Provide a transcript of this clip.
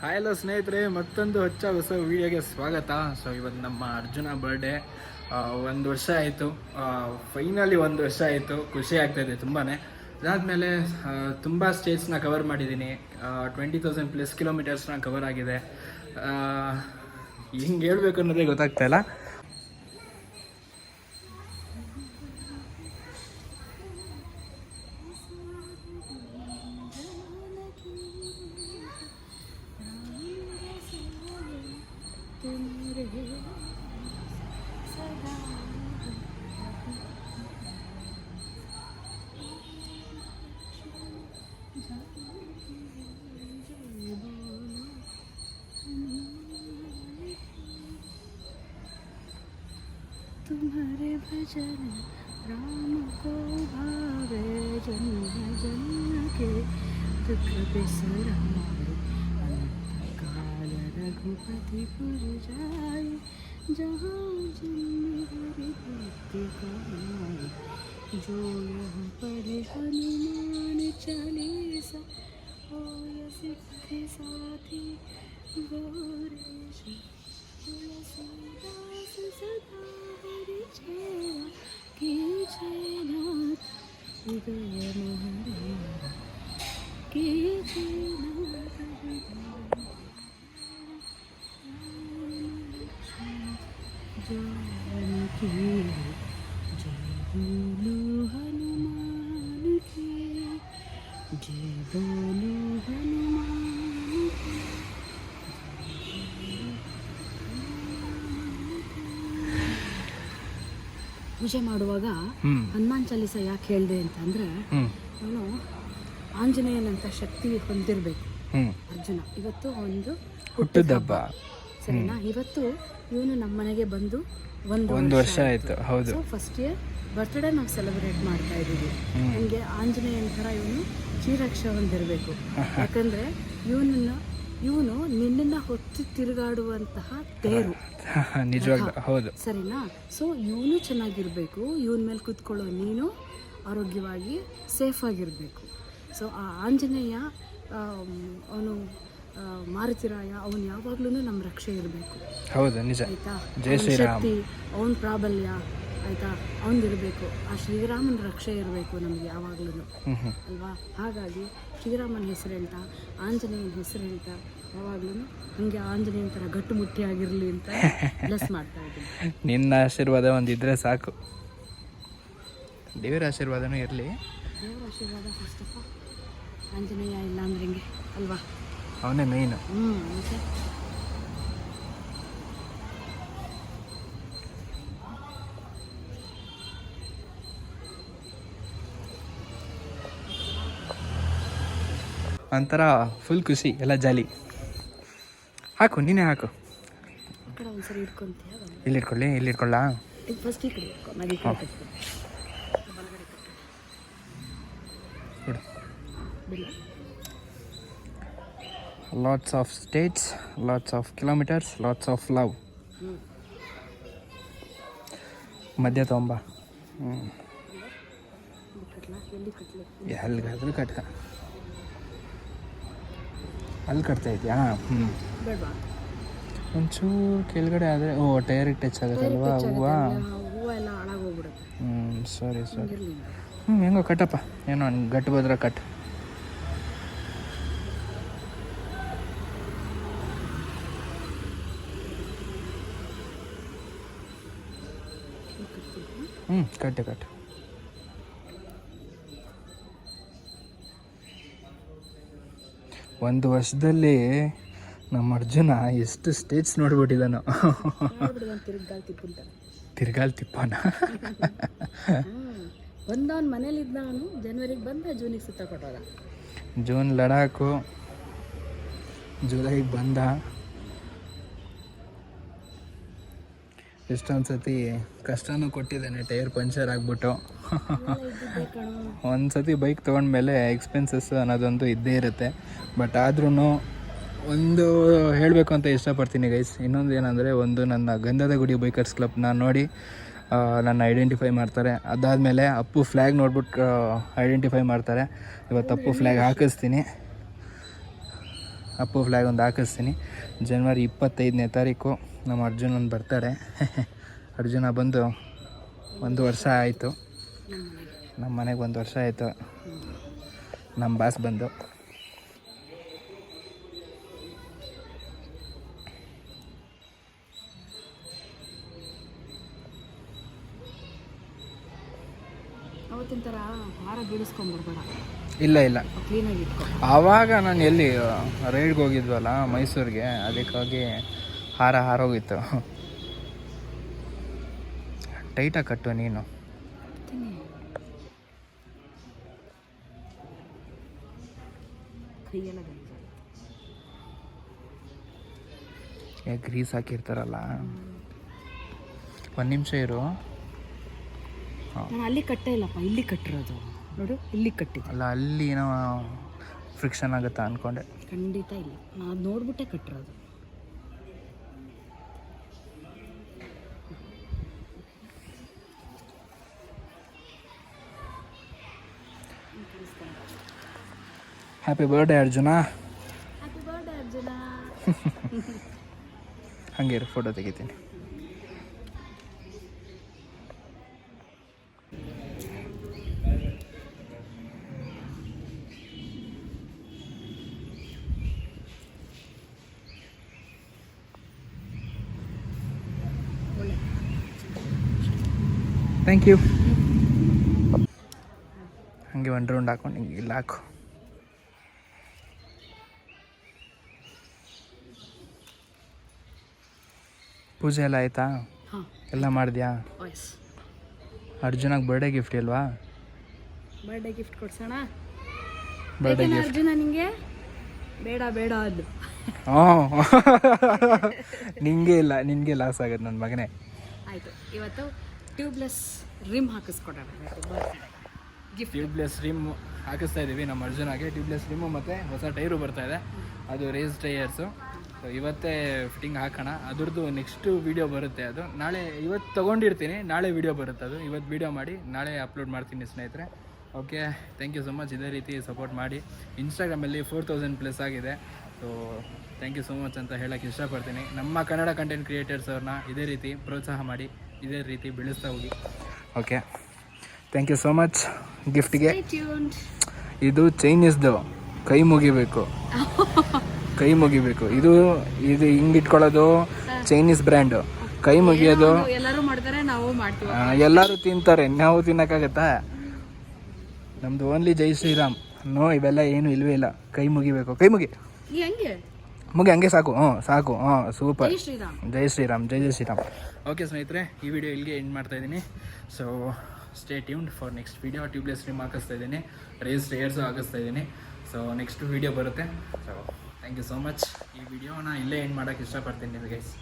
Hi hello ಸ್ನೇಹಿತರೆ, ಮತ್ತೊಂದು ಹೊಚ್ಚ ಹೊಸ ವಿಡಿಯೋಗೆ ಸ್ವಾಗತ. ಸೊ ಇವತ್ತು ನಮ್ಮ ಅರ್ಜುನ ಬರ್ಡೇ ಒಂದು ವರ್ಷ ಆಯಿತು. ಫೈನಲಿ ಒಂದು ವರ್ಷ ಆಯಿತು. ಖುಷಿ ಆಗ್ತಾಯಿದೆ ತುಂಬಾ ಅದಾದಮೇಲೆ ತುಂಬ ಸ್ಟೇಟ್ಸ್ನ ಕವರ್ ಮಾಡಿದ್ದೀನಿ. ಟ್ವೆಂಟಿ ತೌಸಂಡ್ ಪ್ಲಸ್ ಕಿಲೋಮೀಟರ್ಸ್ನ ಕವರ್ ಆಗಿದೆ. ಹಿಂಗೆ ಹೇಳ್ಬೇಕು ಅನ್ನೋದೇ तुम्हारे भजन राम को भावे जन्म जन्म के दुख बिसरा। रघुपति पुर जाए, जहाँ जन्म हरि भक्ति कमाए जो यहाँ पढ़े हनुमान चालीसा हो या सिद्ध साथी गौरेश जानकी जय बोलो हनुमान की जय बोलो हनुमान की ಪೂಜೆ ಮಾಡುವಾಗ ಹ್ಞೂ ಹನುಮಾನ್ ಚಾಲೀಸ ಯಾಕೆ ಹೇಳಿದೆ ಅಂತಂದ್ರೆ ಹ್ಞೂ ಅವನು ಆಂಜನೇಯನಂತ ಶಕ್ತಿ ಹೊಂದಿರಬೇಕು ಹ್ಞೂ ಅರ್ಜುನ ಇವತ್ತು ಒಂದು ಹುಟ್ಟುದಬ್ಬ ಸರಿನಾ ಇವತ್ತು ಇವನು ನಮ್ಮ ಮನೆಗೆ ಬಂದು ಒಂದು ಒಂದು ವರ್ಷ ಆಯಿತು ಹೌದು. ಸೊ ಫಸ್ಟ್ ಇಯರ್ ಬರ್ತ್ಡೇ ನಾವು ಸೆಲೆಬ್ರೇಟ್ ಮಾಡ್ತಾ ಇದ್ದೀವಿ. ಹಂಗೆ ನನಗೆ ಆಂಜನೇಯನ ಥರ ಇವನು ಚೀರಕ್ಷ ಹೊಂದಿರಬೇಕು. ಯಾಕಂದ್ರೆ ಇವನನ್ನ ಇವನು ನಿನ್ನನ್ನ ಹೊತ್ತು ತಿರುಗಾಡುವಂತಹ ತೇರು. ನಿಜವಾಗ್ಲೂ ಹೌದು. ಸರಿನಾ? ಸೊ ಇವನು ಚೆನ್ನಾಗಿರಬೇಕು. ಇವನ ಮೇಲೆ ಕೂತ್ಕೊಳ್ಳೋ ನೀನು ಆರೋಗ್ಯವಾಗಿ ಸೇಫ್ ಆಗಿರಬೇಕು. ಸೊ ಆ ಆಂಜನೇಯ ಅವನು ಮಾರುತಿರಾಯ ಅವನು ಯಾವಾಗ್ಲೂ ನಮ್ಮ ರಕ್ಷೆ ಇರಬೇಕು. ಹೌದು ನಿಜ. ಆಯ್ತಾ? ಜೈ ಅವ್ನ್ ಶ್ರೀರಾಮ್. ಅವನ ಪ್ರಾಬಲ್ಯ ಆಯ್ತಾ? ಅವನಿರಬೇಕು. ಆ ಶ್ರೀರಾಮನ ರಕ್ಷೆ ಇರಬೇಕು ನಮ್ಗೆ ಯಾವಾಗ್ಲೂ. ಅಲ್ವಾ? ಹಾಗಾಗಿ ಶ್ರೀರಾಮನ ಹೆಸರು ಹೇಳ್ತಾ ಆಂಜನೇಯನ ಹೆಸರು ಹೇಳ್ತಾ ಯಾವಾಗ್ಲೂ ಹಂಗೆ ಆಂಜನೇಯನ ಥರ ಗಟ್ಟುಮುಟ್ಟಿಯಾಗಿರಲಿ ಅಂತ ಬ್ಲೆಸ್ ಮಾಡ್ತಾ ಇದ್ದೀನಿ. ನಿನ್ನ ಆಶೀರ್ವಾದ ಒಂದಿದ್ರೆ ಸಾಕು. ದೇವರ ಆಶೀರ್ವಾದನೂ ಇರಲಿ. ದೇವರ ಆಶೀರ್ವಾದ ಫಸ್ಟ್ ಆಫ್ ಆಲ್ ಆಂಜನೇಯ ಇಲ್ಲ ಅಂದ್ರೆ ಹಿಂಗೆ? ಅಲ್ವಾ? ಅವನೇ ಮೇಯ್ನು ಒಂಥರ ಫುಲ್ ಖುಷಿ ಎಲ್ಲ ಜಾಲಿ. ಹಾಕು ನೀನೇ ಹಾಕು. ಇಲ್ಲಿ ಇಟ್ಕೊಳ್ಳಿ ಇಲ್ಲಿ ಇಟ್ಕೊಳ್ಳಾ ಬಿಡಿ. Lots of states lots of kilometres lots of love ಮಧ್ಯ ತೊಂಬ. ಹ್ಞೂ ಅಲ್ಲಿ ಎಲ್ಲಿಗಾದ್ರೂ ಕಟ್ಕ. ಅಲ್ಲಿ ಕಟ್ತಾ ಇದೆಯಾ? ಹ್ಞೂ ಒಂಚೂರು ಕೆಳಗಡೆ ಆದರೆ ಓ ಟೈರಿಗೆ ಟಚ್ ಆಗುತ್ತಲ್ವಾ ಅಲ್ವಾ? ಹೂವು? ಹ್ಞೂ ಸರಿ ಸರಿ. ಹ್ಞೂ ಹೆಂಗೋ ಕಟ್ಟಪ್ಪ. ಏನೋ ಗಟ್ಟು ಬದ್ರೆ ಕಟ್. ಹ್ಞೂ ಕಟ್ಟು ಕಟ್ಟು ಒಂದು ವರ್ಷದಲ್ಲಿ ನಮ್ಮ ಅರ್ಜುನ ಎಷ್ಟು ಸ್ಟೇಜ್ ನೋಡ್ಬಿಟ್ಟಿದ್ದಾನೋ ತಿರ್ಗಾಲ್ ತಿಪ್ಪನ? ಬಂದವನು ಮನೇಲಿದ್ದ ಅವನು ಜನವರಿಗೆ ಬಂದ ಜೂನಿಗೆ ಸುತ್ತ ಕೊಟ್ಟೋದ ಜೂನ್ ಲಡಾಖು ಜುಲೈಗೆ ಬಂದ. ಎಷ್ಟೊಂದು ಸತಿ ಕಷ್ಟನೂ ಕೊಟ್ಟಿದ್ದೇನೆ ಟೈರ್ ಪಂಚರ್ ಆಗಿಬಿಟ್ಟು. ಒಂದು ಸತಿ ಬೈಕ್ ತೊಗೊಂಡ್ಮೇಲೆ ಎಕ್ಸ್ಪೆನ್ಸಸ್ ಅನ್ನೋದೊಂದು ಇದ್ದೇ ಇರುತ್ತೆ. ಬಟ್ ಆದ್ರೂ ಒಂದು ಹೇಳಬೇಕು ಅಂತ ಇಷ್ಟಪಡ್ತೀನಿ ಗೈಸ್ ಇನ್ನೊಂದು ಏನಂದರೆ ಒಂದು ನನ್ನ ಗಂಧದ ಗುಡಿ ಬೈಕರ್ಸ್ ಕ್ಲಬ್ನ ನೋಡಿ ನನ್ನ ಐಡೆಂಟಿಫೈ ಮಾಡ್ತಾರೆ. ಅದಾದಮೇಲೆ ಅಪ್ಪು ಫ್ಲ್ಯಾಗ್ ನೋಡ್ಬಿಟ್ಟು ಐಡೆಂಟಿಫೈ ಮಾಡ್ತಾರೆ. ಇವತ್ತು ಅಪ್ಪು ಫ್ಲ್ಯಾಗ್ ಹಾಕಿಸ್ತೀನಿ. ಅಪ್ಪು ಫ್ಲ್ಯಾಗ್ ಒಂದು ಹಾಕಿಸ್ತೀನಿ. ಜನ್ವರಿ ಇಪ್ಪತ್ತೈದನೇ ತಾರೀಕು ನಮ್ಮ ಅರ್ಜುನನ್ ಬರ್ತಾರೆ. ಅರ್ಜುನ ಬಂದು ಒಂದು ವರ್ಷ ಆಯಿತು. ನಮ್ಮ ಮನೆಗೆ ಒಂದು ವರ್ಷ ಆಯಿತು. ನಮ್ಮ ಬಾಸ್ ಬಂದು. ಅವತ್ತಿನ ಥರ ಹಾರ ಬೀಳಿಸ್ಕೊಂಡ್ಬರ್ಬೇಡ ಇಲ್ಲ ಇಲ್ಲ. ಕ್ಲೀನಾಗಿ ಇಟ್ಕೊ ಆವಾಗ ನಾನು ಎಲ್ಲಿ ರೈಡ್ಗೆ ಹೋಗಿದ್ವಲ್ಲ ಮೈಸೂರಿಗೆ ಅದಕ್ಕಾಗಿ ಹಾರ ಹಾರೋಗಿತ್ತು. ಟೈಟಾಗಿ ಕಟ್ಟು ನೀನು. ಗ್ರೀಸ್ ಹಾಕಿರ್ತಾರಲ್ಲ. ಒಂದು ನಿಮಿಷ ಇರು. ಅಲ್ಲಿ ಕಟ್ಟೇ ಇಲ್ಲಪ್ಪ ಇಲ್ಲಿ ಕಟ್ಟಿರೋದು. ನೋಡು ಇಲ್ಲಿ ಕಟ್ಟಿದೆ ಅಲ್ಲ ಅಲ್ಲಿ ಏನೋ ಫ್ರಿಕ್ಷನ್ ಆಗುತ್ತಾ ಅಂದ್ಕೊಂಡೆ ಖಂಡಿತ ಇಲ್ಲ. ಅದು ನೋಡ್ಬಿಟ್ಟೆ ಕಟ್ಟಿರೋದು happy birthday Arjuna. Happy birthday Arjuna. ಹಂಗೆ ಇರು ಫೋಟೋ ತೆಗಿತೀನಿ. ಥ್ಯಾಂಕ್ ಯು ಹಂಗೆ ಒಂದು ರೌಂಡ್ ಹಾಕೊಂಡು ಹಿಂಗೆ ಇಲ್ಲ ಹಾಕು. ಪೂಜೆ ಎಲ್ಲ ಆಯ್ತಾ? ಎಲ್ಲ ಮಾಡಿದ್ಯಾ? ಅರ್ಜುನಾಗ ಬರ್ಡೇ ಗಿಫ್ಟ್ ಇಲ್ವಾ? ಬರ್ಡೇ ಗಿಫ್ಟ್ ಕೊಡ್ಸೋಣ? ಬರ್ಡೇ ಗಿಫ್ಟ್ ಅರ್ಜುನ ನಿಂಗೆ? ಬೇಡ ಬೇಡ ಅದು. ನಿಂಗೆ ಇಲ್ಲ ನಿನಗೆ ಲಾಸ್ ಆಗುತ್ತೆ ನನ್ನ ಮಗನೇ. ಆಯಿತು ಇವತ್ತು ಟ್ಯೂಬ್ಲೆಸ್ ರಿಮ್ ಹಾಕಿಸ್ಕೊಡೋಣ. ಟ್ಯೂಬ್ಲೆಸ್ ರಿಮ್ ಹಾಕಿಸ್ತಾ ಇದ್ದೀವಿ ನಮ್ಮ ಅರ್ಜುನಾಗೆ. ಟ್ಯೂಬ್ಲೆಸ್ ರಿಮ್ ಮತ್ತೆ ಹೊಸ ಟೈರು ಬರ್ತಾ ಇದೆ. ಅದು ರೇಸ್ ಟೈಯರ್ಸು ಸೊ ಇವತ್ತೇ ಫಿಟ್ಟಿಂಗ್ ಹಾಕೋಣ. ಅದ್ರದ್ದು ನೆಕ್ಸ್ಟು ವೀಡಿಯೋ ಬರುತ್ತೆ ಅದು. ನಾಳೆ, ಇವತ್ತು ತೊಗೊಂಡಿರ್ತೀನಿ. ನಾಳೆ ವೀಡಿಯೋ ಬರುತ್ತೆ ಅದು. ಇವತ್ತು ವೀಡಿಯೋ ಮಾಡಿ, ನಾಳೆ ಅಪ್ಲೋಡ್ ಮಾಡ್ತೀನಿ ಸ್ನೇಹಿತರೆ. Okay thank you so much ಇದೇ ರೀತಿ ಸಪೋರ್ಟ್ ಮಾಡಿ. ಇನ್ಸ್ಟಾಗ್ರಾಮಲ್ಲಿ ಫೋರ್ ತೌಸಂಡ್ ಪ್ಲಸ್ ಆಗಿದೆ. So thank you so much ಅಂತ ಹೇಳೋಕ್ಕೆ ಇಷ್ಟಪಡ್ತೀನಿ. ನಮ್ಮ ಕನ್ನಡ ಕಂಟೆಂಟ್ ಕ್ರಿಯೇಟರ್ಸ್ ಅವ್ರನ್ನ ಇದೇ ರೀತಿ ಪ್ರೋತ್ಸಾಹ ಮಾಡಿ ಇದೇ ರೀತಿ ಬೆಳೆಸ್ತಾ ಹೋಗಿ. Okay thank you so much ಗಿಫ್ಟ್ಗೆ ಇದು ಚೈನೀಸ್ದು ಕೈ ಮುಗಿಬೇಕು. ಕೈ ಮುಗಿಬೇಕು. ಇದು ಇದು ಹಿಂಗೆ ಇಟ್ಕೊಳ್ಳೋದು? ಚೈನೀಸ್ ಬ್ರ್ಯಾಂಡು ಕೈ ಮುಗಿಯೋದು? ಎಲ್ಲರೂ ಮಾಡ್ತಾರೆ ನಾವು ಮಾಡ್ತೀವಿ. ಎಲ್ಲರೂ ತಿಂತಾರೆ. ನಾವು ತಿನ್ನಕ್ಕಾಗತ್ತಾ? ನಮ್ದು ಓನ್ಲಿ ಜೈ ಶ್ರೀರಾಮ್. ನೋ ಇವೆಲ್ಲ ಏನು ಇಲ್ವೇ ಇಲ್ಲ. ಕೈ ಮುಗಿಬೇಕು. ಕೈ ಮುಗಿ. ಹಂಗೆ? ಮುಗಿ ಹಂಗೆ ಸಾಕು. ಹ್ಞೂ ಸಾಕು. ಹ್ಞೂ ಸೂಪರ್ ಜೈ ಶ್ರೀರಾಮ್. ಜೈ ಶ್ರೀರಾಮ್ ಜೈ ಶ್ರೀರಾಮ್. ಓಕೆ ಸ್ನೇಹಿತರೆ ಈ ವಿಡಿಯೋ ಇಲ್ಲಿಗೆ ಎಂಡ್ ಮಾಡ್ತಾ ಇದ್ದೀನಿ. So stay tuned for next video tubeless stream ಹಾಕಿಸ್ತಾ ಇದ್ದೀನಿ. ರೇಸ್ ಟೇರ್ಸು ಹಾಕಿಸ್ತಾ ಇದ್ದೀನಿ. ಸೊ ನೆಕ್ಸ್ಟ್ ವಿಡಿಯೋ ಬರುತ್ತೆ. So thank you so much ಈ ವಿಡಿಯೋನ ಇಲ್ಲೇ ಎಂಡ್ ಮಾಡೋಕ್ಕೆ ಇಷ್ಟಪಡ್ತೀನಿ ಗೈಸ್